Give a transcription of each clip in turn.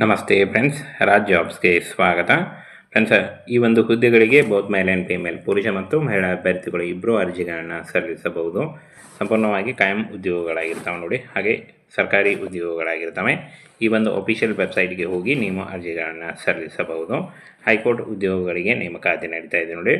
ನಮಸ್ತೆ ಫ್ರೆಂಡ್ಸ್, ರಾಜ್ ಜಾಬ್ಸ್ಗೆ ಸ್ವಾಗತ. ಫ್ರೆಂಡ್ಸ್, ಈ ಒಂದು ಹುದ್ದೆಗಳಿಗೆ ಬೋತ್ ಮೇಲ್ ಆ್ಯಂಡ್ ಫಿಮೇಲ್ ಪುರುಷ ಮತ್ತು ಮಹಿಳಾ ಅಭ್ಯರ್ಥಿಗಳು ಇಬ್ಬರೂ ಅರ್ಜಿಗಳನ್ನು ಸಲ್ಲಿಸಬಹುದು. ಸಂಪೂರ್ಣವಾಗಿ ಕಾಯಂ ಉದ್ಯೋಗಗಳಾಗಿರ್ತಾವೆ ನೋಡಿ, ಹಾಗೆ ಸರ್ಕಾರಿ ಉದ್ಯೋಗಗಳಾಗಿರ್ತವೆ. ಈ ಒಂದು ಅಫಿಷಿಯಲ್ ವೆಬ್ಸೈಟ್ಗೆ ಹೋಗಿ ನೀವು ಅರ್ಜಿಗಳನ್ನು ಸಲ್ಲಿಸಬಹುದು. ಹೈಕೋರ್ಟ್ ಉದ್ಯೋಗಗಳಿಗೆ ನೇಮಕಾತಿ ನಡೀತಾ ಇದೆ ನೋಡಿ.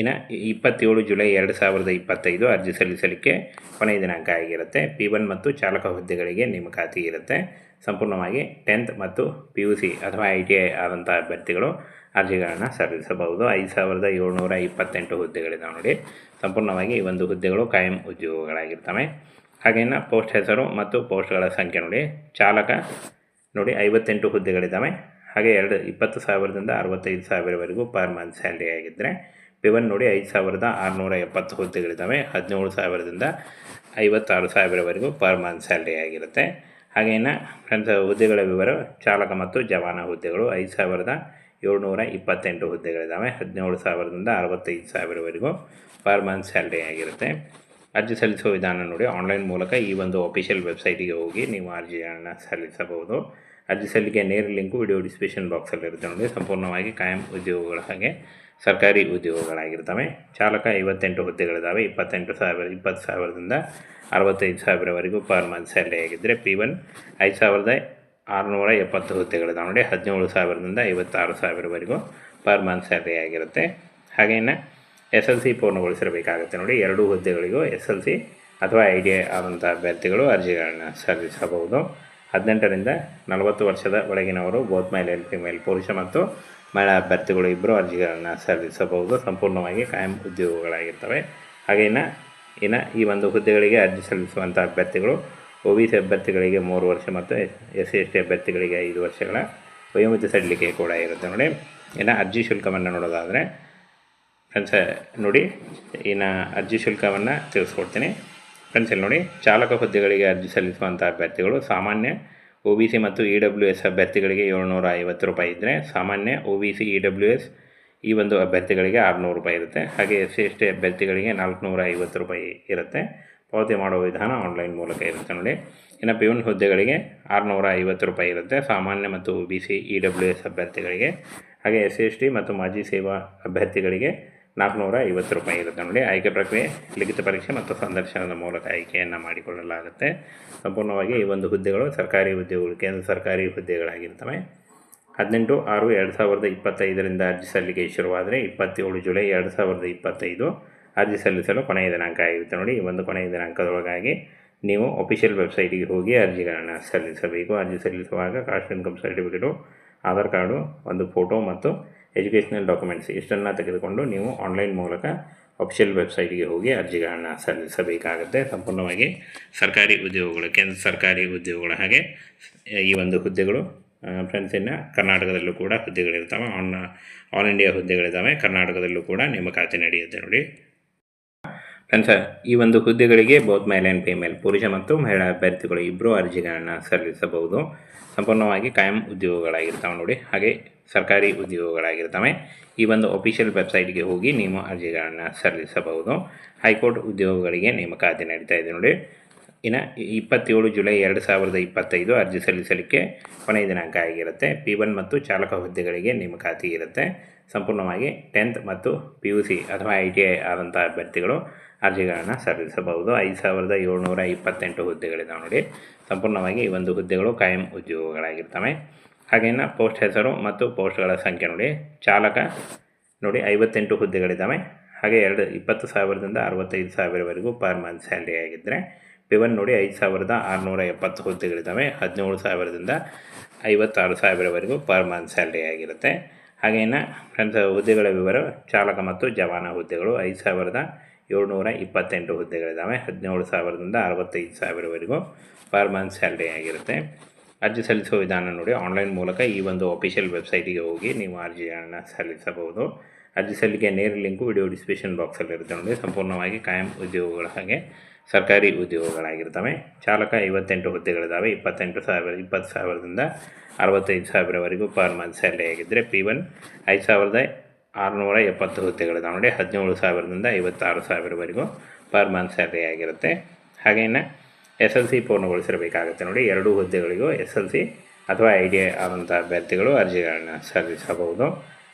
ಇನ್ನು ಇಪ್ಪತ್ತೇಳು ಜುಲೈ ಎರಡು ಸಾವಿರದ ಇಪ್ಪತ್ತೈದು ಅರ್ಜಿ ಸಲ್ಲಿಸಲಿಕ್ಕೆ ಕೊನೆಯ ದಿನಾಂಕ ಆಗಿರುತ್ತೆ. ಪಿ ಒನ್ ಮತ್ತು ಚಾಲಕ ಹುದ್ದೆಗಳಿಗೆ ನೇಮಕಾತಿ ಇರುತ್ತೆ. ಸಂಪೂರ್ಣವಾಗಿ ಟೆಂತ್ ಮತ್ತು ಪಿ ಯು ಸಿ ಅಥವಾ ಐ ಟಿ ಐ ಆದಂಥ ಅಭ್ಯರ್ಥಿಗಳು ಅರ್ಜಿಗಳನ್ನು ಸಲ್ಲಿಸಬಹುದು. ಐದು ಸಾವಿರದ ಏಳ್ನೂರ ಇಪ್ಪತ್ತೆಂಟು ಹುದ್ದೆಗಳಿದ್ದಾವೆ ನೋಡಿ. ಸಂಪೂರ್ಣವಾಗಿ ಈ ಒಂದು ಹುದ್ದೆಗಳು ಕಾಯಂ ಉದ್ಯೋಗಗಳಾಗಿರ್ತವೆ. ಹಾಗೇನ ಪೋಸ್ಟ್ ಹೆಸರು ಮತ್ತು ಪೋಸ್ಟ್ಗಳ ಸಂಖ್ಯೆ ನೋಡಿ. ಚಾಲಕ ನೋಡಿ ಐವತ್ತೆಂಟು ಹುದ್ದೆಗಳಿದ್ದಾವೆ. ಹಾಗೆ ಎರಡು ಇಪ್ಪತ್ತು ಸಾವಿರದಿಂದ ಅರವತ್ತೈದು ಸಾವಿರವರೆಗೂ ಪರ್ ಮಂತ್ ಸ್ಯಾಲ್ರಿ ಆಗಿದ್ದರೆ ಪಿವನ್ ನೋಡಿ ಐದು ಸಾವಿರದ ಆರುನೂರ ಎಪ್ಪತ್ತು ಹುದ್ದೆಗಳಿದ್ದಾವೆ. ಹದಿನೇಳು ಸಾವಿರದಿಂದ ಐವತ್ತಾರು ಸಾವಿರವರೆಗೂ ಪರ್ ಮಂತ್ ಸ್ಯಾಲ್ರಿ ಆಗಿರುತ್ತೆ. ಹಾಗೇನ ಫ್ರೆಂಡ್ಸ್, ಹುದ್ದೆಗಳ ವಿವರ, ಚಾಲಕ ಮತ್ತು ಜವಾನ ಹುದ್ದೆಗಳು ಐದು ಸಾವಿರದ ಏಳ್ನೂರ ಇಪ್ಪತ್ತೆಂಟು ಹುದ್ದೆಗಳಿದ್ದಾವೆ. ಹದಿನೇಳು ಸಾವಿರದಿಂದ ಅರವತ್ತೈದು ಸಾವಿರವರೆಗೂ ಪರ್ ಮಂತ್ ಸ್ಯಾಲ್ರಿ ಆಗಿರುತ್ತೆ. ಅರ್ಜಿ ಸಲ್ಲಿಸುವ ವಿಧಾನ ನೋಡಿ. ಆನ್ಲೈನ್ ಮೂಲಕ ಈ ಒಂದು ಅಫಿಷಿಯಲ್ ವೆಬ್ಸೈಟಿಗೆ ಹೋಗಿ ನೀವು ಅರ್ಜಿಯನ್ನು ಸಲ್ಲಿಸಬಹುದು. ಅರ್ಜಿ ಸಲ್ಲಿಕೆ ನೇರ ಲಿಂಕು ವಿಡಿಯೋ ಡಿಸ್ಕ್ರಿಪ್ಷನ್ ಬಾಕ್ಸಲ್ಲಿರುತ್ತೆ ನೋಡಿ. ಸಂಪೂರ್ಣವಾಗಿ ಕಾಯಂ ಉದ್ಯೋಗಗಳ ಹಾಗೆ ಸರ್ಕಾರಿ ಉದ್ಯೋಗಗಳಾಗಿರ್ತವೆ. ಚಾಲಕ ಐವತ್ತೆಂಟು ಹುದ್ದೆಗಳಿದ್ದಾವೆ. ಇಪ್ಪತ್ತೆಂಟು ಸಾವಿರ, ಇಪ್ಪತ್ತು ಸಾವಿರದಿಂದ ಅರವತ್ತೈದು ಸಾವಿರವರೆಗೂ ಪರ್ ಮಂತ್ ಸ್ಯಾಲರಿ ಆಗಿದ್ದರೆ ಪಿ ಒನ್ ಐದು ಸಾವಿರದ ಆರುನೂರ ಎಪ್ಪತ್ತು ಹುದ್ದೆಗಳಿದಾವೆ ನೋಡಿ. ಹದಿನೇಳು ಸಾವಿರದಿಂದ ಐವತ್ತಾರು ಸಾವಿರವರೆಗೂ ಪರ್ ಮಂತ್ ಸ್ಯಾಲರಿ ಆಗಿರುತ್ತೆ. ಹಾಗೇನ ಎಸ್ ಎಲ್ ಸಿ ಪೂರ್ಣಗೊಳಿಸಿರಬೇಕಾಗುತ್ತೆ ನೋಡಿ. ಎರಡೂ ಹುದ್ದೆಗಳಿಗೂ ಎಸ್ ಎಲ್ ಸಿ ಅಥವಾ ಐ ಡಿ ಆದಂಥ ಅಭ್ಯರ್ಥಿಗಳು ಅರ್ಜಿಗಳನ್ನು ಸಲ್ಲಿಸಬಹುದು. ಹದಿನೆಂಟರಿಂದ ನಲವತ್ತು ವರ್ಷದ ಒಳಗಿನವರು ಬೋತ್ ಮೇಲ್ ಆ್ಯಂಡ್ ಫಿಮೇಲ್ ಪುರುಷ ಮತ್ತು ಮಹಿಳಾ ಅಭ್ಯರ್ಥಿಗಳು ಇಬ್ಬರು ಅರ್ಜಿಗಳನ್ನು ಸಲ್ಲಿಸಬಹುದು. ಸಂಪೂರ್ಣವಾಗಿ ಕಾಯಂ ಉದ್ಯೋಗಗಳಾಗಿರ್ತವೆ. ಹಾಗೆ ಇನ್ನು ಇನ್ನು ಈ ಒಂದು ಹುದ್ದೆಗಳಿಗೆ ಅರ್ಜಿ ಸಲ್ಲಿಸುವಂಥ ಅಭ್ಯರ್ಥಿಗಳು, ಒ ಬಿ ಸಿ ಅಭ್ಯರ್ಥಿಗಳಿಗೆ ಮೂರು ವರ್ಷ ಮತ್ತು ಎಸ್ ಸಿ ಎಸ್ ಟಿ ಅಭ್ಯರ್ಥಿಗಳಿಗೆ ಐದು ವರ್ಷಗಳ ವಯೋಮಿತಿ ಸಡಿಲಿಕೆ ಕೂಡ ಇರುತ್ತೆ ನೋಡಿ. ಇನ್ನು ಅರ್ಜಿ ಶುಲ್ಕವನ್ನು ನೋಡೋದಾದರೆ ಫ್ರೆಂಡ್ಸ್ ನೋಡಿ, ಇನ್ನು ಅರ್ಜಿ ಶುಲ್ಕವನ್ನು ತಿಳಿಸ್ಕೊಡ್ತೀನಿ. ಫ್ರೆಂಡ್ಸ್, ಇಲ್ಲಿ ನೋಡಿ, ಚಾಲಕ ಹುದ್ದೆಗಳಿಗೆ ಅರ್ಜಿ ಸಲ್ಲಿಸುವಂಥ ಅಭ್ಯರ್ಥಿಗಳು. ಸಾಮಾನ್ಯ ಒ ಬಿ ಸಿ ಮತ್ತು ಇ ಡಬ್ಲ್ಯೂ ಎಸ್ ಅಭ್ಯರ್ಥಿಗಳಿಗೆ ಏಳ್ನೂರ ಐವತ್ತು ರೂಪಾಯಿ ಇದ್ದರೆ ಸಾಮಾನ್ಯ O B C, E W S ಈ ಒಂದು ಅಭ್ಯರ್ಥಿಗಳಿಗೆ ಆರುನೂರು ರೂಪಾಯಿ ಇರುತ್ತೆ. ಹಾಗೆ ಎಸ್ ಸಿ ಎಸ್ ಟಿ ಅಭ್ಯರ್ಥಿಗಳಿಗೆ ನಾಲ್ಕುನೂರ ಐವತ್ತು ರೂಪಾಯಿ ಇರುತ್ತೆ. ಪಾವತಿ ಮಾಡುವ ವಿಧಾನ ಆನ್ಲೈನ್ ಮೂಲಕ ಇರುತ್ತೆ ನೋಡಿ. ಇನ್ನು ಪಿಯೂನ್ ಹುದ್ದೆಗಳಿಗೆ ಆರುನೂರ ಐವತ್ತು ರೂಪಾಯಿ ಇರುತ್ತೆ. ಸಾಮಾನ್ಯ ಮತ್ತು O B C, E W S ಅಭ್ಯರ್ಥಿಗಳಿಗೆ, ಹಾಗೆ ಎಸ್ ಸಿ ಎಸ್ ಟಿ ಮತ್ತು ಮಾಜಿ ಸೇವಾ ಅಭ್ಯರ್ಥಿಗಳಿಗೆ ನಾಲ್ಕುನೂರ ಐವತ್ತು ರೂಪಾಯಿ ಇರುತ್ತೆ ನೋಡಿ. ಆಯ್ಕೆ ಪ್ರಕ್ರಿಯೆ, ಲಿಖಿತ ಪರೀಕ್ಷೆ ಮತ್ತು ಸಂದರ್ಶನದ ಮೂಲಕ ಆಯ್ಕೆಯನ್ನು ಮಾಡಿಕೊಳ್ಳಲಾಗುತ್ತೆ. ಸಂಪೂರ್ಣವಾಗಿ ಈ ಒಂದು ಹುದ್ದೆಗಳು ಸರ್ಕಾರಿ ಹುದ್ದೆಗಳು, ಕೇಂದ್ರ ಸರ್ಕಾರಿ ಹುದ್ದೆಗಳಾಗಿರ್ತವೆ. ಹದಿನೆಂಟು, ಆರು, ಎರಡು ಸಾವಿರದ ಇಪ್ಪತ್ತೈದರಿಂದ ಅರ್ಜಿ ಸಲ್ಲಿಕೆ ಶುರುವಾದರೆ ಇಪ್ಪತ್ತೇಳು ಜುಲೈ ಎರಡು ಸಾವಿರದ ಇಪ್ಪತ್ತೈದು ಅರ್ಜಿ ಸಲ್ಲಿಸಲು ಕೊನೆಯ ದಿನಾಂಕ ಆಗಿರುತ್ತೆ ನೋಡಿ. ಈ ಒಂದು ಕೊನೆಯ ದಿನಾಂಕದೊಳಗಾಗಿ ನೀವು ಅಫಿಷಿಯಲ್ ವೆಬ್ಸೈಟಿಗೆ ಹೋಗಿ ಅರ್ಜಿಗಳನ್ನು ಸಲ್ಲಿಸಬೇಕು. ಅರ್ಜಿ ಸಲ್ಲಿಸುವಾಗ caste income certificate, Aadhaar card, ಒಂದು ಫೋಟೋ ಮತ್ತು ಎಜುಕೇಷನಲ್ ಡಾಕ್ಯುಮೆಂಟ್ಸ್ ಇಷ್ಟನ್ನು ತೆಗೆದುಕೊಂಡು ನೀವು ಆನ್ಲೈನ್ ಮೂಲಕ ಅಫಿಷಿಯಲ್ ವೆಬ್ಸೈಟ್ಗೆ ಹೋಗಿ ಅರ್ಜಿಗಳನ್ನು ಸಲ್ಲಿಸಬೇಕಾಗುತ್ತೆ. ಸಂಪೂರ್ಣವಾಗಿ ಸರ್ಕಾರಿ ಉದ್ಯೋಗಗಳು, ಕೇಂದ್ರ ಸರ್ಕಾರಿ ಉದ್ಯೋಗಗಳ ಹಾಗೆ ಈ ಒಂದು ಹುದ್ದೆಗಳು ಫ್ರೆಂಡ್ಸ್ ಇನ್ನು ಕರ್ನಾಟಕದಲ್ಲೂ ಕೂಡ ಹುದ್ದೆಗಳಿರ್ತವೆ. ಆನ್, ಆಲ್ ಇಂಡಿಯಾ ಹುದ್ದೆಗಳಿದ್ದಾವೆ ಕರ್ನಾಟಕದಲ್ಲೂ ಕೂಡ ನೇಮಕಾತಿ ನಡೆಯುತ್ತೆ ನೋಡಿ. ಫ್ರೆಂಡ್ಸ್ ಈ ಒಂದು ಹುದ್ದೆಗಳಿಗೆ ಬೋತ್ ಮೇಲ್ ಆ್ಯಂಡ್ ಫಿಮೇಲ್ ಪುರುಷ ಮತ್ತು ಮಹಿಳಾ ಅಭ್ಯರ್ಥಿಗಳು ಇಬ್ಬರು ಅರ್ಜಿಗಳನ್ನು ಸಲ್ಲಿಸಬಹುದು. ಸಂಪೂರ್ಣವಾಗಿ ಕಾಯಂ ಉದ್ಯೋಗಗಳಾಗಿರ್ತವೆ ನೋಡಿ. ಹಾಗೆ ಸರ್ಕಾರಿ ಉದ್ಯೋಗಗಳಾಗಿರ್ತವೆ. ಈ ಒಂದು ಅಫಿಷಿಯಲ್ ವೆಬ್ಸೈಟ್ಗೆ ಹೋಗಿ ನೀವು ಅರ್ಜಿಗಳನ್ನು ಸಲ್ಲಿಸಬಹುದು. ಹೈಕೋರ್ಟ್ ಉದ್ಯೋಗಗಳಿಗೆ ನೇಮಕಾತಿ ನಡೀತಾ ಇದೆ ನೋಡಿ. ಇನ್ನು ಇಪ್ಪತ್ತೇಳು ಜುಲೈ ಎರಡು ಸಾವಿರದ ಇಪ್ಪತ್ತೈದು ಅರ್ಜಿ ಸಲ್ಲಿಸಲಿಕ್ಕೆ ಕೊನೆಯ ದಿನಾಂಕ ಆಗಿರುತ್ತೆ. ಪಿ ಒನ್ ಮತ್ತು ಚಾಲಕ ಹುದ್ದೆಗಳಿಗೆ ನೇಮಕಾತಿ ಇರುತ್ತೆ. ಸಂಪೂರ್ಣವಾಗಿ ಟೆಂತ್ ಮತ್ತು ಪಿ ಯು ಸಿ ಅಥವಾ ಐ ಟಿ ಐ ಆದಂಥ ಅಭ್ಯರ್ಥಿಗಳು ಅರ್ಜಿಗಳನ್ನು ಸಲ್ಲಿಸಬಹುದು. ಐದು ಸಾವಿರದ ಏಳ್ನೂರ ಇಪ್ಪತ್ತೆಂಟು ಹುದ್ದೆಗಳಿದ್ದಾವೆ ನೋಡಿ. ಸಂಪೂರ್ಣವಾಗಿ ಈ ಒಂದು ಹುದ್ದೆಗಳು ಕಾಯಂ ಉದ್ಯೋಗಗಳಾಗಿರ್ತವೆ. ಹಾಗೇನ ಪೋಸ್ಟ್ ಹೆಸರು ಮತ್ತು ಪೋಸ್ಟ್ಗಳ ಸಂಖ್ಯೆ ನೋಡಿ. ಚಾಲಕ ನೋಡಿ ಐವತ್ತೆಂಟು ಹುದ್ದೆಗಳಿದ್ದಾವೆ ಹಾಗೆ ಎರಡು ಇಪ್ಪತ್ತು ಸಾವಿರದಿಂದ ಅರವತ್ತೈದು ಸಾವಿರವರೆಗೂ ಪರ್ ಮಂತ್ ಸ್ಯಾಲ್ರಿ ಆಗಿದ್ದರೆ ಪಿವನ್ ನೋಡಿ ಐದು ಸಾವಿರದ ಆರುನೂರ ಎಪ್ಪತ್ತು ಹುದ್ದೆಗಳಿದ್ದಾವೆ ಹದಿನೇಳು ಸಾವಿರದಿಂದ ಐವತ್ತಾರು ಸಾವಿರವರೆಗೂ ಪರ್ ಮಂತ್ ಸ್ಯಾಲ್ರಿ ಆಗಿರುತ್ತೆ. ಹಾಗೇನ ಫ್ರೆಂಡ್ಸ್ ಹುದ್ದೆಗಳ ವಿವರ, ಚಾಲಕ ಮತ್ತು ಜವಾನ ಹುದ್ದೆಗಳು ಐದು ಸಾವಿರದ ಏಳ್ನೂರ ಇಪ್ಪತ್ತೆಂಟು ಹುದ್ದೆಗಳಿದ್ದಾವೆ. ಹದಿನೇಳು ಸಾವಿರದಿಂದ ಅರವತ್ತೈದು ಸಾವಿರವರೆಗೂ ಪರ್ ಮಂತ್ ಸ್ಯಾಲ್ರಿ ಆಗಿರುತ್ತೆ. ಅರ್ಜಿ ಸಲ್ಲಿಸುವ ವಿಧಾನ ನೋಡಿ. ಆನ್ಲೈನ್ ಮೂಲಕ ಈ ಒಂದು ಅಫಿಷಿಯಲ್ ವೆಬ್ಸೈಟಿಗೆ ಹೋಗಿ ನೀವು ಅರ್ಜಿಯನ್ನು ಸಲ್ಲಿಸಬಹುದು. ಅರ್ಜಿ ಸಲ್ಲಿಕೆ ನೇರ ಲಿಂಕು ವಿಡಿಯೋ ಡಿಸ್ಕ್ರಿಪ್ಷನ್ ಬಾಕ್ಸಲ್ಲಿ ಇರುತ್ತೆ ನೋಡಿ. ಸಂಪೂರ್ಣವಾಗಿ ಕಾಯಂ ಉದ್ಯೋಗಗಳ ಹಾಗೆ ಸರ್ಕಾರಿ ಉದ್ಯೋಗಗಳಾಗಿರ್ತವೆ. ಚಾಲಕ ಐವತ್ತೆಂಟು ಹುದ್ದೆಗಳಿದ್ದಾವೆ. ಇಪ್ಪತ್ತೆಂಟು ಸಾವಿರ, ಇಪ್ಪತ್ತು ಸಾವಿರದಿಂದ ಅರವತ್ತೈದು ಸಾವಿರವರೆಗೂ ಪರ್ ಮಂತ್ ಸ್ಯಾಲ್ರಿ ಆಗಿದ್ದರೆ ಪಿ ಒನ್ ಐದು ಸಾವಿರದ ಆರುನೂರ ಎಪ್ಪತ್ತು ಹುದ್ದೆಗಳು ನೋಡಿ ಹದಿನೇಳು ಸಾವಿರದಿಂದ ಐವತ್ತಾರು ಸಾವಿರವರೆಗೂ ಪರ್ ಮಂತ್ ಸ್ಯಾಲ್ರಿ ಆಗಿರುತ್ತೆ. ಹಾಗೇನ ಎಸ್ ಎಲ್ ಸಿ ಪೂರ್ಣಗೊಳಿಸಿರಬೇಕಾಗುತ್ತೆ ನೋಡಿ, ಎರಡೂ ಹುದ್ದೆಗಳಿಗೂ ಎಸ್ ಎಲ್ ಸಿ ಅಥವಾ ಐ ಡಿ ಆದಂಥ ಅಭ್ಯರ್ಥಿಗಳು ಅರ್ಜಿಗಳನ್ನು ಸಲ್ಲಿಸಬಹುದು.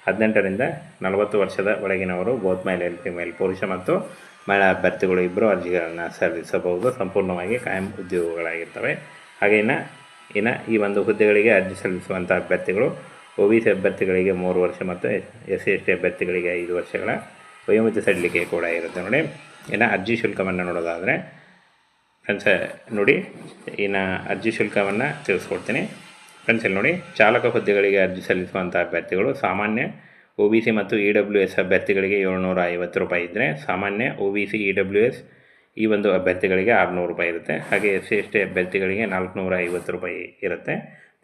ಹದಿನೆಂಟರಿಂದ ನಲವತ್ತು ವರ್ಷದ ಒಳಗಿನವರು, ಬೋತ್ ಮೇಲೆ ಎಲ್, ಫಿಮೇಲ್, ಪುರುಷ ಮತ್ತು ಮಹಿಳಾ ಅಭ್ಯರ್ಥಿಗಳು ಇಬ್ಬರು ಅರ್ಜಿಗಳನ್ನು ಸಲ್ಲಿಸಬಹುದು. ಸಂಪೂರ್ಣವಾಗಿ ಕಾಯಂ ಉದ್ಯೋಗಗಳಾಗಿರ್ತವೆ. ಹಾಗೆ ಇನ್ನು ಇನ್ನು ಈ ಒಂದು ಹುದ್ದೆಗಳಿಗೆ ಅರ್ಜಿ ಸಲ್ಲಿಸುವಂಥ ಅಭ್ಯರ್ಥಿಗಳು ಒ ಬಿ ಸಿ ಅಭ್ಯರ್ಥಿಗಳಿಗೆ ಮೂರು ವರ್ಷ ಮತ್ತು ಎಸ್ ಸಿ ಎಸ್ ಟಿ ಅಭ್ಯರ್ಥಿಗಳಿಗೆ ಐದು ವರ್ಷಗಳ ವಯೋಮಿತಿ ಸಡಿಲಿಕೆ ಕೂಡ ಇರುತ್ತೆ ನೋಡಿ. ಇನ್ನು ಅರ್ಜಿ ಶುಲ್ಕವನ್ನು ನೋಡೋದಾದರೆ ಫ್ರೆಂಡ್ಸ್ ನೋಡಿ, ಇನ್ನು ಅರ್ಜಿ ಶುಲ್ಕವನ್ನು ತಿಳಿಸ್ಕೊಡ್ತೀನಿ. ಫ್ರೆಂಡ್ಸ್ ಇಲ್ಲಿ ನೋಡಿ, ಚಾಲಕ ಹುದ್ದೆಗಳಿಗೆ ಅರ್ಜಿ ಸಲ್ಲಿಸುವಂಥ ಅಭ್ಯರ್ಥಿಗಳು ಸಾಮಾನ್ಯ ಒ ಬಿ ಸಿ ಮತ್ತು ಇ ಡಬ್ಲ್ಯೂ ಎಸ್ ಅಭ್ಯರ್ಥಿಗಳಿಗೆ ಏಳ್ನೂರ ಐವತ್ತು ರೂಪಾಯಿ ಇದ್ದರೆ ಸಾಮಾನ್ಯ O B C, E W S ಈ ಒಂದು ಅಭ್ಯರ್ಥಿಗಳಿಗೆ ಆರುನೂರು ರೂಪಾಯಿ ಇರುತ್ತೆ. ಹಾಗೆ ಎಸ್ ಸಿ ಎಸ್ ಟಿ ಅಭ್ಯರ್ಥಿಗಳಿಗೆ ನಾಲ್ಕುನೂರ ಐವತ್ತು ರೂಪಾಯಿ ಇರುತ್ತೆ.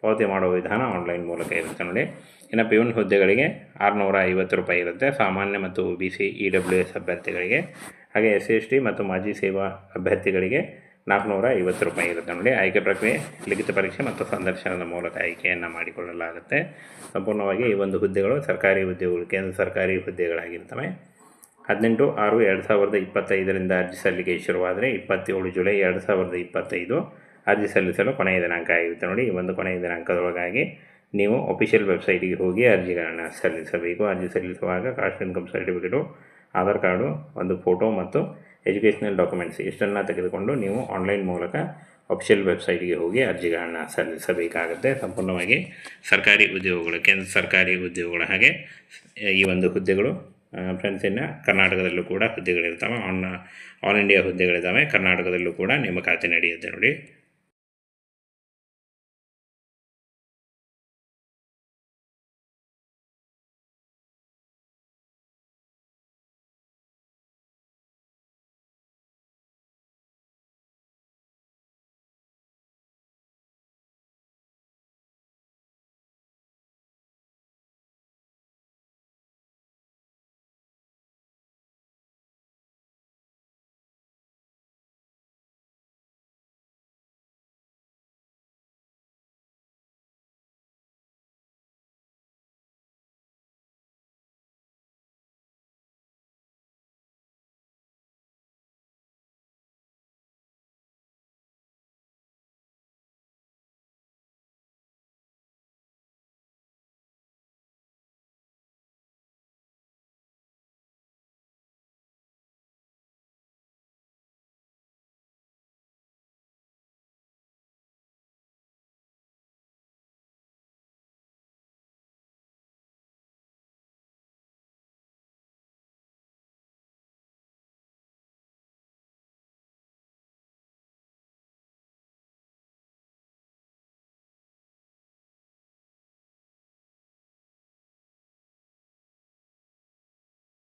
ಪಾವತಿ ಮಾಡುವ ವಿಧಾನ ಆನ್ಲೈನ್ ಮೂಲಕ ಇರುತ್ತೆ ನೋಡಿ. ಇನ್ನು ಪಿಯೂನ್ ಹುದ್ದೆಗಳಿಗೆ ಆರುನೂರ ಐವತ್ತು ರೂಪಾಯಿ ಇರುತ್ತೆ. ಸಾಮಾನ್ಯ ಮತ್ತು O B C E W S ಅಭ್ಯರ್ಥಿಗಳಿಗೆ, ಹಾಗೆ ಎಸ್ ಸಿ ಎಸ್ ಟಿ ಮತ್ತು ಮಾಜಿ ಸೇವಾ ಅಭ್ಯರ್ಥಿಗಳಿಗೆ ನಾಲ್ಕುನೂರ ಐವತ್ತು ರೂಪಾಯಿ ಇರುತ್ತೆ ನೋಡಿ. ಆಯ್ಕೆ ಪ್ರಕ್ರಿಯೆ, ಲಿಖಿತ ಪರೀಕ್ಷೆ ಮತ್ತು ಸಂದರ್ಶನದ ಮೂಲಕ ಆಯ್ಕೆಯನ್ನು ಮಾಡಿಕೊಳ್ಳಲಾಗುತ್ತೆ. ಸಂಪೂರ್ಣವಾಗಿ ಈ ಒಂದು ಹುದ್ದೆಗಳು ಸರ್ಕಾರಿ ಹುದ್ದೆಗಳು, ಕೇಂದ್ರ ಸರ್ಕಾರಿ ಹುದ್ದೆಗಳಾಗಿರ್ತವೆ. ಹದಿನೆಂಟು ಆರು ಎರಡು ಸಾವಿರದ ಇಪ್ಪತ್ತೈದರಿಂದ ಅರ್ಜಿ ಸಲ್ಲಿಕೆ ಶುರುವಾದರೆ ಇಪ್ಪತ್ತೇಳು ಜುಲೈ ಎರಡು ಸಾವಿರದ ಇಪ್ಪತ್ತೈದು. ಅರ್ಜಿ ಸಲ್ಲಿಸಲು ಕೊನೆಯ ದಿನಾಂಕ ಆಗಿರುತ್ತೆ ನೋಡಿ, ಈ ಒಂದು ಕೊನೆಯ ದಿನಾಂಕದೊಳಗಾಗಿ ನೀವು ಅಫಿಷಿಯಲ್ ವೆಬ್ಸೈಟಿಗೆ ಹೋಗಿ ಅರ್ಜಿಗಳನ್ನು ಸಲ್ಲಿಸಬೇಕು. ಅರ್ಜಿ ಸಲ್ಲಿಸುವಾಗ caste income certificate Aadhaar card ಒಂದು ಫೋಟೋ ಮತ್ತು ಎಜುಕೇಷನಲ್ ಡಾಕ್ಯುಮೆಂಟ್ಸ್ ಇಷ್ಟನ್ನು ತೆಗೆದುಕೊಂಡು ನೀವು ಆನ್ಲೈನ್ ಮೂಲಕ ಅಫಿಷಿಯಲ್ ವೆಬ್ಸೈಟ್ಗೆ ಹೋಗಿ ಅರ್ಜಿಗಳನ್ನು ಸಲ್ಲಿಸಬೇಕಾಗುತ್ತೆ. ಸಂಪೂರ್ಣವಾಗಿ ಸರ್ಕಾರಿ ಉದ್ಯೋಗಗಳು, ಕೇಂದ್ರ ಸರ್ಕಾರಿ ಉದ್ಯೋಗಗಳ ಹಾಗೆ ಈ ಒಂದು ಹುದ್ದೆಗಳು ಫ್ರೆಂಡ್ಸ್ ಇನ್ನು ಕರ್ನಾಟಕದಲ್ಲೂ ಕೂಡ ಹುದ್ದೆಗಳಿರ್ತವೆ. ಆನ್, ಆಲ್ ಇಂಡಿಯಾ ಹುದ್ದೆಗಳಿದ್ದಾವೆ ಕರ್ನಾಟಕದಲ್ಲೂ ಕೂಡ ನೇಮಕಾತಿ ನಡೆಯುತ್ತೆ ನೋಡಿ.